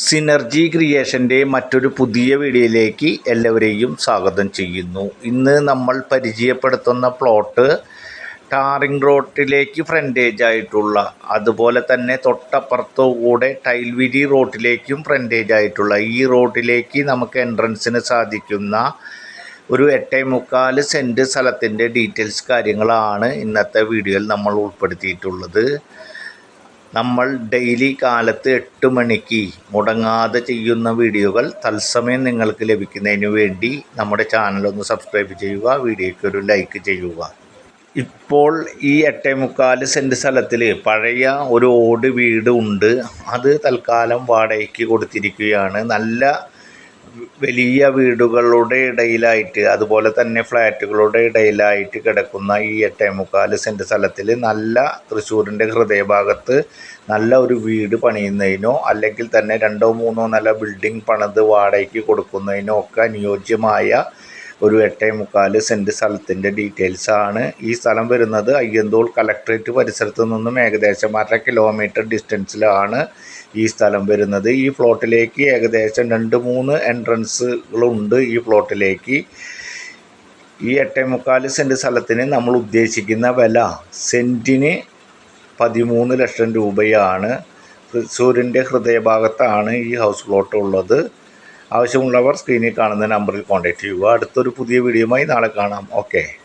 Synergy ക്രിയേഷന്റെ മറ്റൊരു പുതിയ വീഡിയോയിലേക്ക് എല്ലാവരെയും സ്വാഗതം ചെയ്യുന്നു. ഇന്ന് നമ്മൾ പരിചയപ്പെടുത്തുന്ന പ്ലോട്ട് ടാറിംഗ് റോട്ടിലേക്ക് ഫ്രണ്ടേജ് ആയിട്ടുള്ള അതുപോലെ തന്നെ തൊട്ടപ്പുറത്തുകൂടെ ടൈൽവിരി റോട്ടിലേക്കും ഫ്രണ്ടേജ് ആയിട്ടുള്ള ഈ റോട്ടിലേക്ക് നമുക്ക് എൻട്രൻസിന് സാധിക്കുന്ന ഒരു എട്ടേ മുക്കാൽ സെന്റ് സ്ഥലത്തിന്റെ ഡീറ്റെയിൽസ് കാര്യങ്ങളാണ് ഇന്നത്തെ വീഡിയോയിൽ നമ്മൾ ഉൾപ്പെടുത്തിയിട്ടുള്ളത്. നമ്മൾ ഡെയിലി കാലത്ത് എട്ട് മണിക്ക് മുടങ്ങാതെ ചെയ്യുന്ന വീഡിയോകൾ തത്സമയം നിങ്ങൾക്ക് ലഭിക്കുന്നതിന് വേണ്ടി നമ്മുടെ ചാനൽ ഒന്ന് സബ്സ്ക്രൈബ് ചെയ്യുക വീഡിയോയ്ക്ക് ഒരു ലൈക്ക് ചെയ്യുക. ഇപ്പോൾ ഈ എട്ടേ മുക്കാൽ സെന്റ് സ്ഥലത്തിൽ പഴയ ഒരു ഓട് വീട് ഉണ്ട്. അത് തൽക്കാലം വാടകയ്ക്ക് കൊടുത്തിരിക്കുകയാണ്. നല്ല വലിയ വീടുകളുടെ ഇടയിലായിട്ട് അതുപോലെ തന്നെ ഫ്ലാറ്റുകളുടെ ഇടയിലായിട്ട് കിടക്കുന്ന ഈ എട്ടേ മുക്കാൽ സെന്റ് സ്ഥലത്തിൽ നല്ല തൃശ്ശൂരിന്റെ ഹൃദയഭാഗത്ത് നല്ല ഒരു വീട് പണിയുന്നതിനോ അല്ലെങ്കിൽ തന്നെ രണ്ടോ മൂന്നോ നില ബിൽഡിംഗ് പണിത് വാടകയ്ക്ക് കൊടുക്കുന്നതിനോ ഒക്കെ അനുയോജ്യമായ ഒരു എട്ടേ മുക്കാൽ സെന്റ് സ്ഥലത്തിന്റെ ആണ്. ഈ സ്ഥലം വരുന്നത് അയ്യന്തോൾ കലക്ട്രേറ്റ് പരിസരത്ത് നിന്നും ഏകദേശം അര കിലോമീറ്റർ ഡിസ്റ്റൻസിലാണ് ഈ സ്ഥലം വരുന്നത്. ഈ ഫ്ലോട്ടിലേക്ക് ഏകദേശം രണ്ട് മൂന്ന് എൻട്രൻസുകളുണ്ട് ഈ ഫ്ലോട്ടിലേക്ക് ഈ എട്ടേ മുക്കാൽ സെന്റ് സ്ഥലത്തിന് നമ്മൾ ഉദ്ദേശിക്കുന്ന വില സെന്റിന് പതിമൂന്ന് ലക്ഷം രൂപയാണ്. തൃശ്ശൂരിന്റെ ഹൃദയഭാഗത്താണ് ഈ ഹൗസ് പ്ലോട്ട് ഉള്ളത്. ആവശ്യമുള്ളവർ സ്ക്രീനിൽ കാണുന്ന നമ്പറിൽ കോൺടാക്റ്റ് ചെയ്യുക. അടുത്തൊരു പുതിയ വീഡിയോയുമായി നാളെ കാണാം. ഓക്കെ